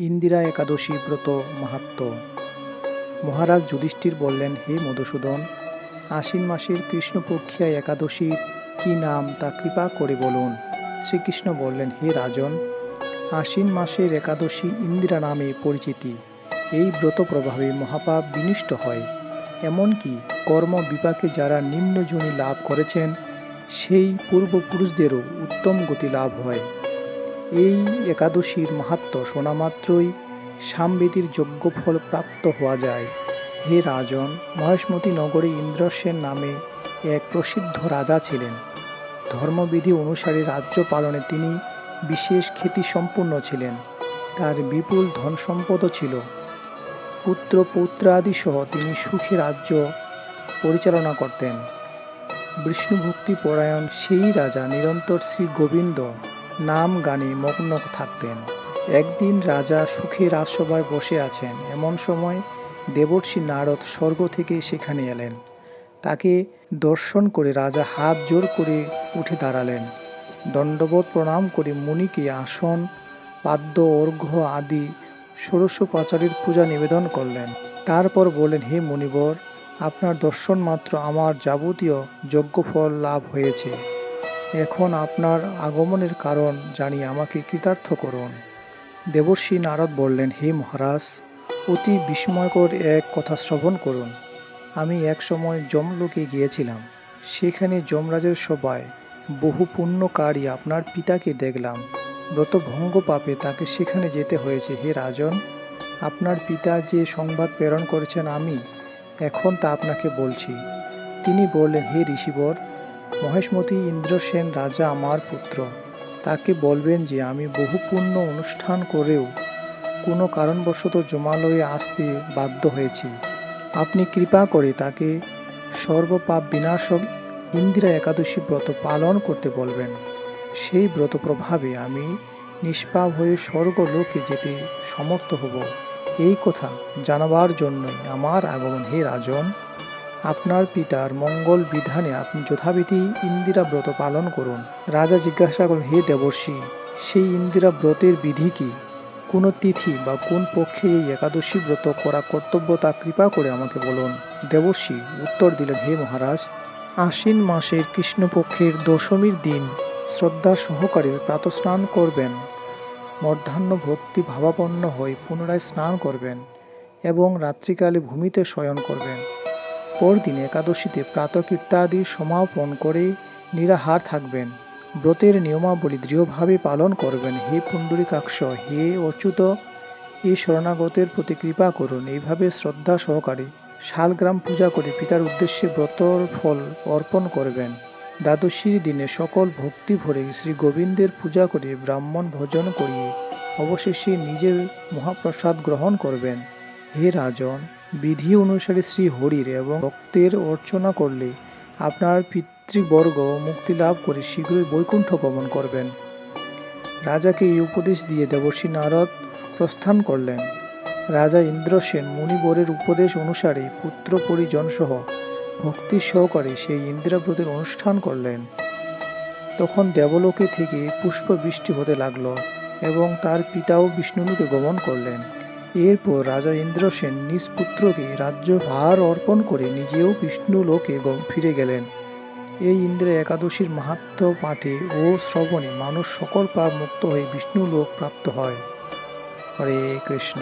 ইন্দিরা একাদশী ব্রত মাহাত্ম্য মহারাজ যুধিষ্ঠির বললেন, হে মধুসূদন, আশ্বিন মাসের কৃষ্ণপক্ষিয়া একাদশীর কি নাম তা কৃপা করে বলুন। শ্রীকৃষ্ণ বললেন, হে রাজন, আশ্বিন মাসের একাদশী ইন্দিরা নামে পরিচিতি। এই ব্রত প্রভাবে মহাপাপ বিনষ্ট হয়। এমনকি কর্ম বিপাকে যারা নিম্নজনী লাভ করেছেন, সেই পূর্বপুরুষদেরও উত্তম গতি লাভ হয়। এই একাদশীর মাহাত্ম শোনা মাত্রই সামবেদীর ফল প্রাপ্ত হওয়া যায়। হে রাজন, মহেশমতি নগরে ইন্দ্রসেন নামে এক প্রসিদ্ধ রাজা ছিলেন। ধর্মবিধি অনুসারে রাজ্য পালনে তিনি বিশেষ খ্যাতি সম্পন্ন ছিলেন। তার বিপুল ধন সম্পদও ছিল। পুত্র পৌত্রাদি সহ তিনি সুখী রাজ্য পরিচালনা করতেন। বিষ্ণুভক্তি পরায়ণ সেই রাজা নিরন্তর শ্রী গোবিন্দ নাম গানে মগ্ন থাকতেন। একদিন রাজা সুখে রাজসভায় বসে আছেন। এমন সময় দেবর্ষি নারদ স্বর্গ থেকে সেখানে এলেন। তাকে দর্শন করে রাজা হাত জোর করে উঠে দাঁড়ালেন। দণ্ডবোধ প্রণাম করে মুনিকে আসন, পাদ্য, অর্ঘ্য আদি, ষোড়শোপাচারের পূজা নিবেদন করলেন। তারপর বলেন হে মুনিবর আপনার দর্শন মাত্র আমার যাবতীয় যজ্ঞফল লাভ হয়েছে। এখন আপনার আগমনের কারণ জানিয়ে আমাকে কৃতার্থ করুন। দেবর্ষি নারদ বললেন, হে মহারাজ, অতি বিস্ময়কর এক কথা শ্রবণ করুন। আমি এক সময় যমলোকে গিয়েছিলাম। সেখানে যমরাজের সভায় বহু পুণ্যকারী আপনার পিতাকে দেখলাম। ব্রতভঙ্গ পাপে তাকে সেখানে যেতে হয়েছে। হে রাজন, আপনার পিতা যে সংবাদ প্রেরণ করেছেন আমি, এখন তা আপনাকে বলছি। তিনি বললেন, হে ঋষিবর মহেশমতি ইন্দ্রসেন রাজা আমার পুত্র। তাকে বলবেন যে, আমি বহু অনুষ্ঠান করেও কোনো কারণবশত জমালয়ে আসতে বাধ্য হয়েছি। আপনি কৃপা করে তাকে সর্বপাপ বিনাশক ইন্দিরা একাদশী ব্রত পালন করতে বলবেন। সেই ব্রত প্রভাবে আমি নিষ্পাপ হয়ে স্বর্গলোকে যেতে সমর্থ হব। এই কথা জানাবার জন্যই আমার আগমন হে রাজন। আপনার পিতার মঙ্গল বিধানে আপনি যথাবিধি ইন্দিরা ব্রত পালন করুন। রাজা জিজ্ঞাসা করলেন, হে দেবর্ষি, সেই ইন্দিরা ব্রতের বিধি কি? কোন তিথি বা কোন পক্ষে এই একাদশী ব্রত করা কর্তব্য তা কৃপা করে আমাকে বলুন? দেবর্ষি উত্তর দিলেন, হে মহারাজ, আশ্বিন মাসের কৃষ্ণপক্ষের দশমীর দিন শ্রদ্ধা সহকারে প্রাতস্নান করবেন। মধ্যাহ্ন ভক্তি ভাবাপন্ন হয়ে পুনরায় স্নান করবেন এবং রাত্রিকালে ভূমিতে শয়ন করবেন। পরদিন একাদশীতে প্রাতকীর্তাদি সমাপন করে নিরাহার থাকবেন। ব্রতের নিয়মাবলী দৃঢ়ভাবে পালন করবেন। হে পুণ্ডরীকাক্ষ, হে অচ্যুত, এই শরণাগতের প্রতি কৃপা করুন। এইভাবে শ্রদ্ধা সহকারে শালগ্রাম পূজা করে পিতার উদ্দেশ্যে ব্রতর ফল অর্পণ করবেন। দ্বাদশীর দিনে সকল ভক্তি ভরে শ্রী গোবিন্দের পূজা করে ব্রাহ্মণ ভোজন করিয়ে অবশেষে নিজের মহাপ্রসাদ গ্রহণ করবেন। হে রাজন বিধি অনুসারে শ্রী হরির এবং ভক্তের অর্চনা করলে আপনার পিতৃবর্গ মুক্তি লাভ করে শীঘ্রই বৈকুণ্ঠ গমন করবেন। রাজাকে এই উপদেশ দিয়ে দেবর্ষী নারদ প্রস্থান করলেন। রাজা ইন্দ্রসেন মুনিবরের উপদেশ অনুসারে পুত্র পরিজন সহ ভক্তি সহকারে সেই ইন্দিরাব্রতের অনুষ্ঠান করলেন। তখন দেবলোকে থেকে পুষ্প বৃষ্টি হতে লাগল এবং তার পিতাও বিষ্ণুলোকে গমন করলেন। এরপর রাজা ইন্দ্র সেন নিজ পুত্রকে রাজ্যভার অর্পণ করে নিজেও বিষ্ণু লোকে ফিরে গেলেন। এই ইন্দ্রে একাদশীর মাহাত্ম পাঠে ও শ্রবণে মানুষ সকল পাপ মুক্ত হয়ে বিষ্ণু লোক প্রাপ্ত হয়। হরে কৃষ্ণ।